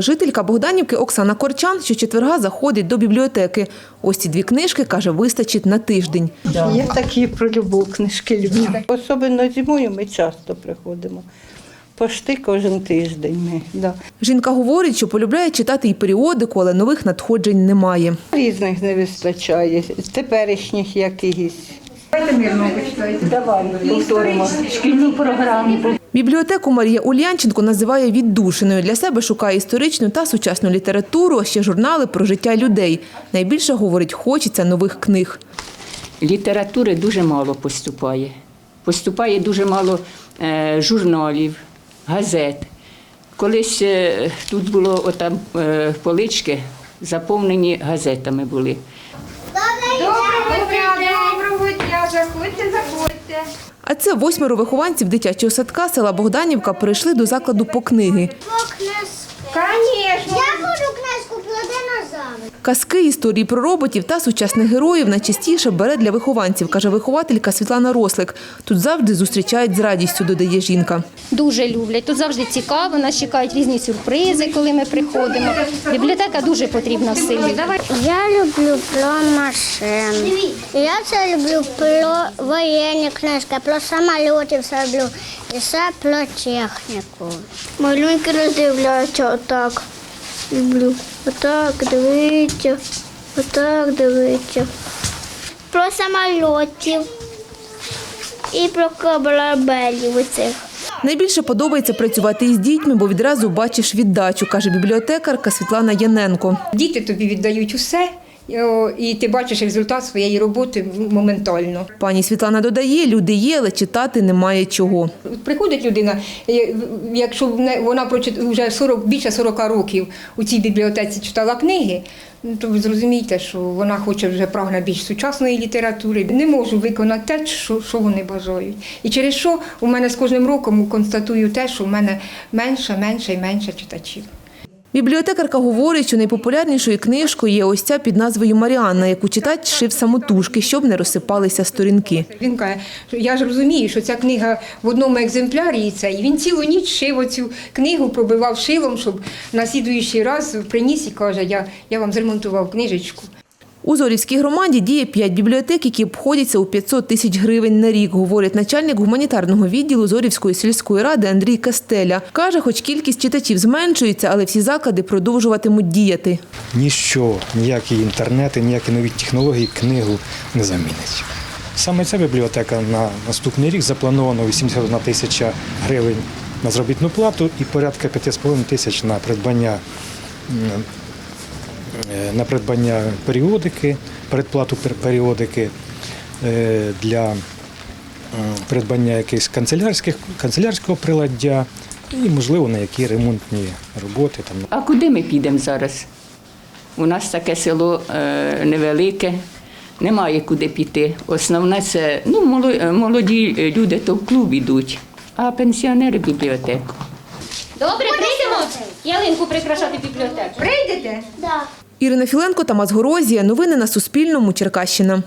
Жителька Богданівки Оксана Корчан щочетверга заходить до бібліотеки. Ось ці дві книжки, каже, вистачить на тиждень. Я такі про любов книжки люблю. Особливо зимою ми часто приходимо. Пошти кожен тиждень ми. Да. Жінка говорить, що полюбляє читати і періодику, але нових надходжень немає. Різних не вистачає, теперішніх якихось. Давай повторимо шкільну програму. Бібліотеку Марія Ульянченко називає віддушиною. Для себе шукає історичну та сучасну літературу, а ще журнали про життя людей. Найбільше, говорить, хочеться нових книг. Літератури дуже мало поступає. Поступає дуже мало е, журналів, газет. Колись е, тут було отам е, полички заповнені газетами були. Доброго дня, доброго дня, заходьте, заходьте. А це восьмеро вихованців дитячого садка села Богданівка прийшли до закладу по книги. Конечно. Я хочу книжку про динозаврів. Казки, історії про роботів та сучасних героїв найчастіше бере для вихованців, каже вихователька Світлана Рослик. Тут завжди зустрічають з радістю, додає жінка. Дуже люблять. Тут завжди цікаво, нас чекають різні сюрпризи, коли ми приходимо. Бібліотека дуже потрібна в селі. Я люблю про машин. Я це люблю про воєнні книжки, про самоліти все люблю. І все про техніку. Малюнки роздивляються отак. Люблю. Отак дивиться, отак дивиться. Про самолітів і про корабелів оцих. Найбільше подобається працювати із дітьми, бо відразу бачиш віддачу, каже бібліотекарка Світлана Яненко. Діти тобі віддають усе, і ти бачиш результат своєї роботи моментально. Пані Світлана додає, люди є, але читати немає чого. Приходить людина, е, якщо вона вже 40, більше 40 років у цій бібліотеці читала книги, ну, то ви зрозумієте, що вона хоче вже прагне більш сучасної літератури. Не можу виконати те, що, що вони бажають. І через що у мене з кожним роком констатую те, що в мене менше, менше і менше читачів. Бібліотекарка говорить, що найпопулярнішою книжкою є ось ця під назвою Маріанна, яку читач шив самотужки, щоб не розсипалися сторінки. Він каже, я ж розумію, що ця книга в одному екземплярі і це. І він цілу ніч шив оцю книгу, пробивав шилом, щоб на слідуючий раз приніс і каже, я, я вам зремонтував книжечку. У Зорівській громаді діє п'ять бібліотек, які обходяться у 500 тисяч гривень на рік, говорить начальник гуманітарного відділу Зорівської сільської ради Андрій Кастеля. Каже, хоч кількість читачів зменшується, але всі заклади продовжуватимуть діяти. ніщо, ніякі інтернети, ніякі нові технології книгу не замінить. Саме ця бібліотека на наступний рік заплановано 81 тисяча гривень на заробітну плату і порядка 5,5 тисяч на придбання, на придбання періодики, передплату періодики е, для придбання якихось канцелярських, канцелярського приладдя і, можливо, на які ремонтні роботи. Там, А куди ми підемо зараз? У нас таке село е, невелике, немає куди піти. Основне це ну, е, молоді люди то в клуб ідуть, а пенсіонери в бібліотеку. Добре, прийдемо ялинку прикрашати бібліотеку. Прийдете? Да. Ірина Філенко, Тамас Горозія. Новини на Суспільному. Черкащина.